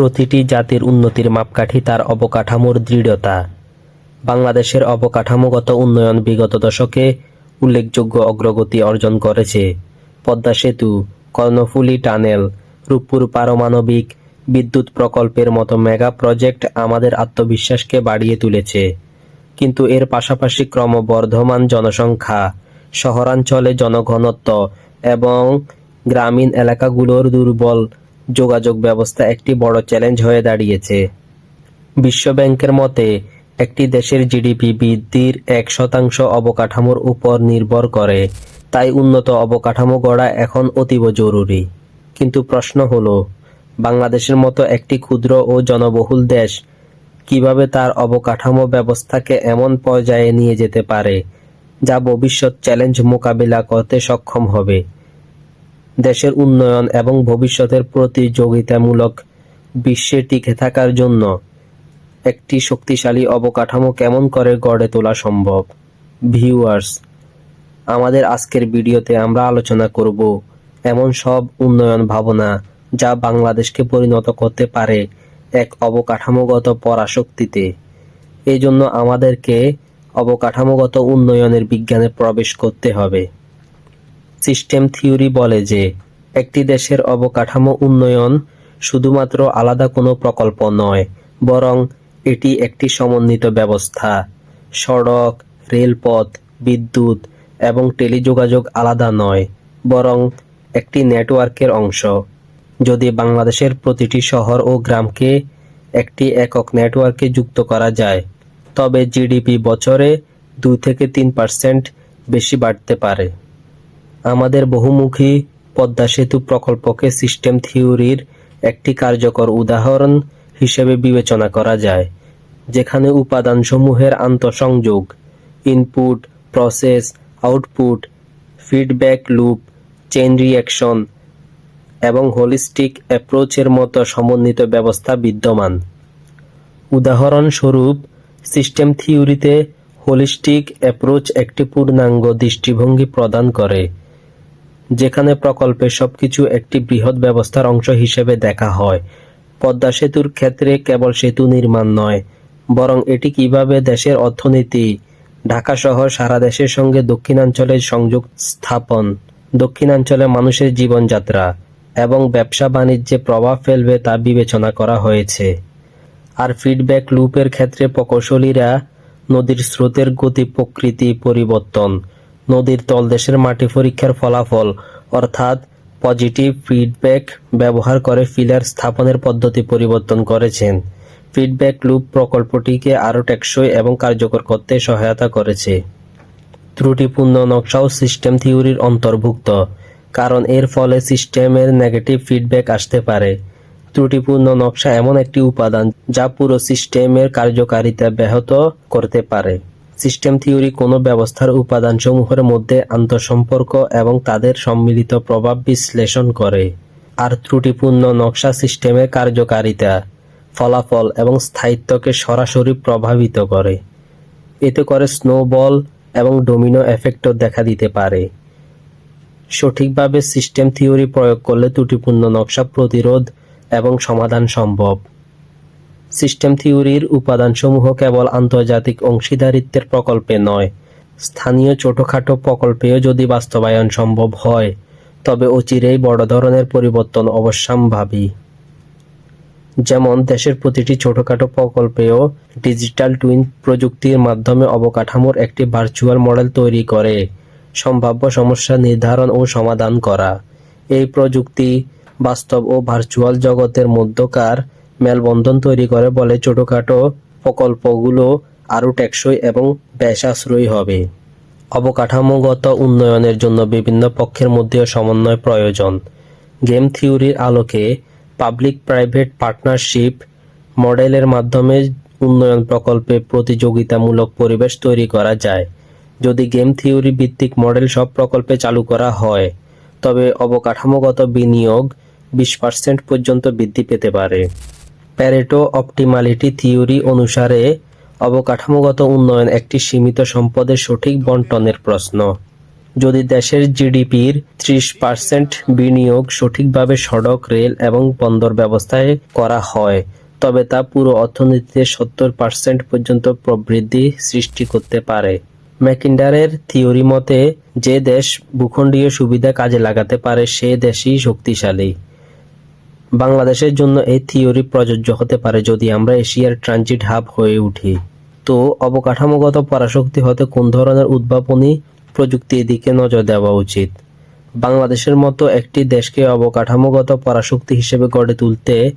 প্রতিটি জাতির উন্নতির মাপকাঠি তার অবকাঠামোর দৃঢ়তা। বাংলাদেশের অবকাঠামোগত উন্নয়ন বিগত দশকে উল্লেখযোগ্য অগ্রগতি অর্জন করেছে। পদ্মা সেতু, কর্ণফুলী টানেল, রূপপুর পারমাণবিক বিদ্যুৎ প্রকল্পের মতো মেগা প্রজেক্ট আমাদের আত্মবিশ্বাসকে বাড়িয়ে তুলেছে। কিন্তু এর পাশাপাশি ক্রমবর্ধমান জনসংখ্যা, শহরাঞ্চলে জনঘনত্ব এবং গ্রামীণ এলাকাগুলোর দুর্বল যোগাযোগ ব্যবস্থা একটি বড় চ্যালেঞ্জ হয়ে দাঁড়িয়েছে। বিশ্বব্যাংকের মতে, একটি দেশের জিডিপি বৃদ্ধির এক শতাংশ অবকাঠামোর উপর নির্ভর করে, তাই উন্নত অবকাঠামো গড়া এখন অতীব জরুরি। কিন্তু প্রশ্ন হলো, বাংলাদেশের মতো একটি ক্ষুদ্র ও জনবহুল দেশ কীভাবে তার অবকাঠামো ব্যবস্থাকে এমন পর্যায়ে নিয়ে যেতে পারে, যা ভবিষ্যৎ চ্যালেঞ্জ মোকাবিলা করতে সক্ষম হবে? দেশের উন্নয়ন এবং ভবিষ্যতের প্রতিযোগিতামূলক বিশ্বে টিকে থাকার জন্য একটি শক্তিশালী অবকাঠামো কেমন করে গড়ে তোলা সম্ভব? ভিউয়ার্স, আমাদের আজকের ভিডিওতে আমরা আলোচনা করব এমন সব উন্নয়ন ভাবনা যা বাংলাদেশকে পরিণত করতে পারে এক অবকাঠামোগত পরাশক্তিতে। এই জন্য আমাদেরকে অবকাঠামোগত উন্নয়নের বিজ্ঞানে প্রবেশ করতে হবে। সিস্টেম থিওরি বলে যে, একটি দেশের অবকাঠামো উন্নয়ন শুধুমাত্র আলাদা কোনো প্রকল্প নয়, বরং এটি একটি সমন্বিত ব্যবস্থা। সড়ক, রেলপথ, বিদ্যুৎ এবং টেলিযোগাযোগ আলাদা নয়, বরং একটি নেটওয়ার্কের অংশ। যদি বাংলাদেশের প্রতিটি শহর ও গ্রামকে একটি একক নেটওয়ার্কে যুক্ত করা যায়, তবে জিডিপি বছরে দুই থেকে তিন পার্সেন্ট বেশি বাড়তে পারে। আমাদের বহুমুখী পদ্মা সেতু প্রকল্পকে সিস্টেম থিওরির একটি কার্যকর উদাহরণ হিসেবে বিবেচনা করা যায়, যেখানে উপাদানসমূহের আন্তঃসংযোগ input process output feedback loop chain reaction এবং হোলিস্টিক অ্যাপ্রোচের মতো সমন্বিত ব্যবস্থা বিদ্যমান। উদাহরণস্বরূপ, সিস্টেম থিওরিতে হোলিস্টিক অ্যাপ্রোচ একটি পূর্ণাঙ্গ দৃষ্টিভঙ্গি প্রদান করে যেখানে প্রকল্পের সবকিছু একটি বৃহৎ ব্যবস্থার অংশ হিসেবে দেখা হয়। পদ্মা সেতুর ক্ষেত্রে কেবল সেতু নির্মাণ নয়, বরং এটি কীভাবে দেশের অর্থনীতি, ঢাকা শহর সারা দেশের সঙ্গে দক্ষিণাঞ্চলের সংযোগ স্থাপন, দক্ষিণাঞ্চলে মানুষের জীবনযাত্রা, এবং ব্যবসা বাণিজ্যে প্রভাব ফেলবে তা বিবেচনা করা হয়েছে। আর ফিডব্যাক লুপের ক্ষেত্রে প্রকৌশলীরা নদীর স্রোতের গতি প্রকৃতি পরিবর্তন নদীর তলদেশের মাটি পরীক্ষার ফলাফল, অর্থাৎ পজিটিভ ফিডব্যাক ব্যবহার করে ফিলার স্থাপনের পদ্ধতি পরিবর্তন করেছেন। ফিডব্যাক লুপ প্রকল্পটিকে আরও টেকসই এবং কার্যকর করতে সহায়তা করেছে। ত্রুটিপূর্ণ নকশাও সিস্টেম থিওরির অন্তর্ভুক্ত, কারণ এর ফলে সিস্টেমের নেগেটিভ ফিডব্যাক আসতে পারে। ত্রুটিপূর্ণ নকশা এমন একটি উপাদান যা পুরো সিস্টেমের কার্যকারিতা ব্যাহত করতে পারে। সিস্টেম থিওরি কোনো ব্যবস্থার উপাদানসমূহের মধ্যে আন্তঃসম্পর্ক এবং তাদের সম্মিলিত প্রভাব বিশ্লেষণ করে। আর ত্রুটিপূর্ণ নকশা সিস্টেমের কার্যকারিতা, ফলাফল এবং স্থায়িত্বকে সরাসরি প্রভাবিত করে। এতে করে স্নোবল এবং ডোমিনো এফেক্টও দেখা দিতে পারে। সঠিকভাবে সিস্টেম থিওরি প্রয়োগ করলে ত্রুটিপূর্ণ নকশা প্রতিরোধ এবং সমাধান সম্ভব। সিস্টেম থিওরির উপাদানসমূহ কেবল আন্তর্জাতিক অংশীদারিত্বের প্রকল্পে নয়। স্থানীয় ছোটখাটো প্রকল্পেও যদি বাস্তবায়ন সম্ভব হয়, তবে অচিরেই বড় ধরনের পরিবর্তন অবশ্যম্ভাবী। যেমন, দেশের প্রতিটি ছোটখাটো প্রকল্পেও ডিজিটাল টুইন প্রযুক্তির মাধ্যমে অবকাঠামোর একটি ভার্চুয়াল মডেল তৈরি করে সম্ভাব্য সমস্যা নির্ধারণ ও সমাধান করা। এই প্রযুক্তি বাস্তব ও ভার্চুয়াল জগতের মধ্যকার মেলবন্ধন তৈরি করে বলে ছোটখাটো প্রকল্পগুলো আরও টেকসই এবং ব্যয় সাশ্রয়ী হবে। অবকাঠামোগত উন্নয়নের জন্য বিভিন্ন পক্ষের মধ্যেও সমন্বয় প্রয়োজন। গেম থিওরির আলোকে পাবলিক প্রাইভেট পার্টনারশিপ মডেলের মাধ্যমে উন্নয়ন প্রকল্পে প্রতিযোগিতামূলক পরিবেশ তৈরি করা যায়। যদি গেম থিওরি ভিত্তিক মডেল সব প্রকল্পে চালু করা হয়, তবে অবকাঠামোগত বিনিয়োগ বিশ পার্সেন্ট পর্যন্ত বৃদ্ধি পেতে পারে। প্যারেটো অপটিমালিটি থিওরি অনুসারে অবকাঠামোগত উন্নয়ন একটি সীমিত সম্পদের সঠিক বন্টনের প্রশ্ন। যদি দেশের জিডিপির ত্রিশ পার্সেন্ট বিনিয়োগ সঠিকভাবে সড়ক, রেল এবং বন্দর ব্যবস্থায় করা হয়, তবে তা পুরো অর্থনীতিতে সত্তর পার্সেন্ট পর্যন্ত প্রবৃদ্ধি সৃষ্টি করতে পারে। ম্যাকিন্ডারের থিওরি মতে, যে দেশ ভূখণ্ডীয় সুবিধা কাজে লাগাতে পারে, সে দেশই শক্তিশালী। বাংলাদেশের জন্য এই থিওরি প্রযোজ্য হতে পারে যদি আমরা এশিয়ার ট্রানজিট হাব হয়ে উঠি। তো অবকাঠামোগত পরাশক্তি হতে কোন ধরনের উদ্ভাবনী প্রযুক্তির দিকে নজর দেওয়া উচিত? বাংলাদেশের মতো একটি দেশকে অবকাঠামোগত পরাশক্তি হিসেবে গড়ে তুলতে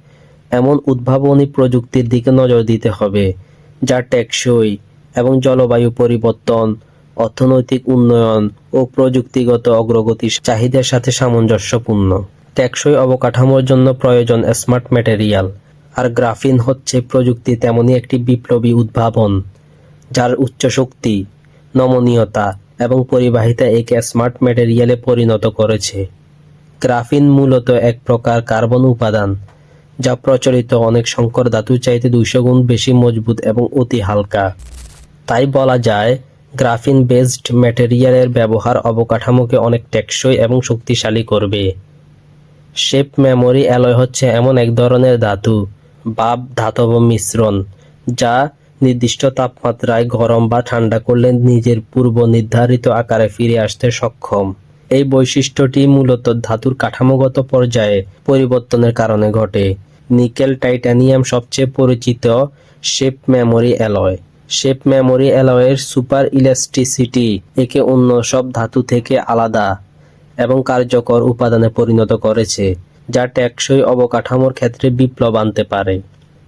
এমন উদ্ভাবনী প্রযুক্তির দিকে নজর দিতে হবে, যা টেকসই এবং জলবায়ু পরিবর্তন, অর্থনৈতিক উন্নয়ন ও প্রযুক্তিগত অগ্রগতির চাহিদার সাথে সামঞ্জস্যপূর্ণ। টেকসই অবকাঠামোর জন্য প্রয়োজন স্মার্ট ম্যাটেরিয়াল আর গ্রাফিন হচ্ছে প্রযুক্তি তেমনই একটি বিপ্লবী উদ্ভাবন, যার উচ্চ শক্তি, নমনীয়তা এবং পরিবাহিতা একে স্মার্ট ম্যাটেরিয়ালে পরিণত করেছে। গ্রাফিন মূলত এক প্রকার কার্বন উপাদান, যা প্রচলিত অনেক সংকর ধাতুর চাইতে দুইশো গুণ বেশি মজবুত এবং অতি হালকা। তাই বলা যায় গ্রাফিন বেসড ম্যাটেরিয়ালের ব্যবহার অবকাঠামোকে অনেক টেকসই এবং শক্তিশালী করবে। শেপ মেমোরি অ্যালয় হচ্ছে এমন এক ধরনের ধাতু বা ধাতব মিশ্রণ, যা নির্দিষ্ট তাপমাত্রায় গরম বা ঠান্ডা করলে নিজের পূর্ব নির্ধারিত আকারে ফিরে আসতে সক্ষম। এই বৈশিষ্ট্যটি মূলত ধাতুর কাঠামোগত পর্যায়ে পরিবর্তনের কারণে ঘটে। নিকেল টাইটানিয়াম সবচেয়ে পরিচিত shape memory alloy. Shape memory অ্যালয়ের super elasticity একে অন্য সব ধাতু থেকে আলাদা। এবং কার্যকর উপাদানে পরিণত করেছে, যা টেকসই অবকাঠামোর ক্ষেত্রে বিপ্লব আনতে পারে।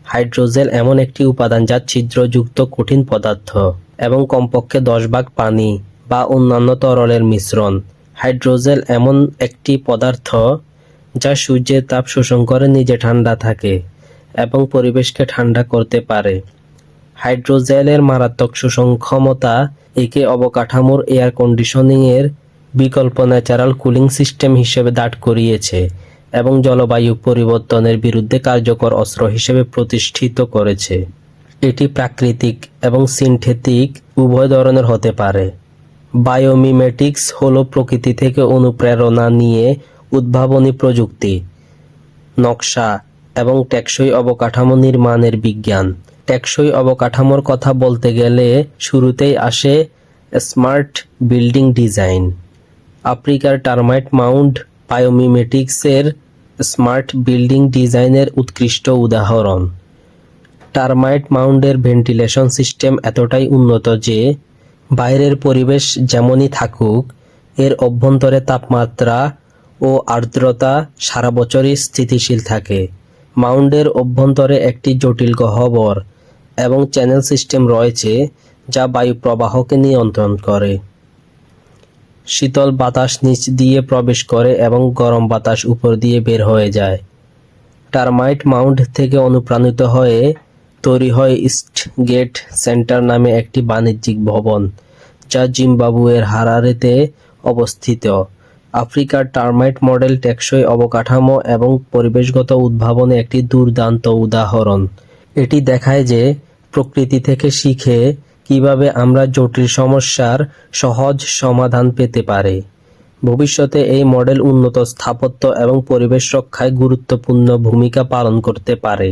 হাইড্রোজেল এমন একটি উপাদান যা ছিদ্রযুক্ত কঠিন পদার্থ এবং কমপক্ষে দশ ভাগ পানি বা অন্যান্য তরলের মিশ্রণ। হাইড্রোজেল এমন একটি পদার্থ যা সূর্যের তাপ শোষণ করে নিজে ঠান্ডা থাকে এবং পরিবেশকে ঠান্ডা করতে পারে। হাইড্রোজেলের মারাত্মক শোষণ ক্ষমতা একে অবকাঠামোর এয়ার কন্ডিশনিং এর বিকল্প ন্যাচারাল কুলিং সিস্টেম হিসেবে দাঁড় করিয়েছে এবং জলবায়ু পরিবর্তনের বিরুদ্ধে কার্যকর অস্ত্র হিসেবে প্রতিষ্ঠিত করেছে। এটি প্রাকৃতিক এবং সিনথেটিক উভয় ধরনের হতে পারে। বায়োমিমেটিক্স হলো প্রকৃতি থেকে অনুপ্রেরণা নিয়ে উদ্ভাবনী প্রযুক্তি, নকশা এবং টেকসই অবকাঠামো নির্মাণের বিজ্ঞান। টেকসই অবকাঠামোর কথা বলতে গেলে শুরুতেই আসে স্মার্ট বিল্ডিং ডিজাইন আফ্রিকার টার্মাইট মাউন্ট বায়োমিমেটিক্সের স্মার্ট বিল্ডিং ডিজাইনের উৎকৃষ্ট উদাহরণ। টার্মাইট মাউন্ডের ভেন্টিলেশন সিস্টেম এতটাই উন্নত যে, বাইরের পরিবেশ যেমনই থাকুক, এর অভ্যন্তরে তাপমাত্রা ও আর্দ্রতা সারা বছরই স্থিতিশীল থাকে। মাউন্ডের অভ্যন্তরে একটি জটিল গহ্বর এবং চ্যানেল সিস্টেম রয়েছে যা বায়ু প্রবাহকে নিয়ন্ত্রণ করে। শীতল বাতাস নিচ দিয়ে প্রবেশ করে এবং গরম বাতাস উপর দিয়ে বের হয়ে যায়। টারমাইট মাউন্ট থেকে অনুপ্রাণিত হয়ে তৈরি হয় ইস্ট গেট সেন্টার নামে একটি বাণিজ্যিক ভবন, যা জিম্বাবুয়ের হারারেতে অবস্থিত। আফ্রিকার টার্মাইট মডেল টেকসই অবকাঠামো এবং পরিবেশগত উদ্ভাবনে একটি দুর্দান্ত উদাহরণ। এটি দেখায় যে প্রকৃতি থেকে শিখে কীভাবে আমরা জটিল সমস্যার সহজ সমাধান পেতে পারে। ভবিষ্যতে এই মডেল উন্নত স্থাপত্য এবং পরিবেশ রক্ষায় গুরুত্বপূর্ণ ভূমিকা পালন করতে পারে।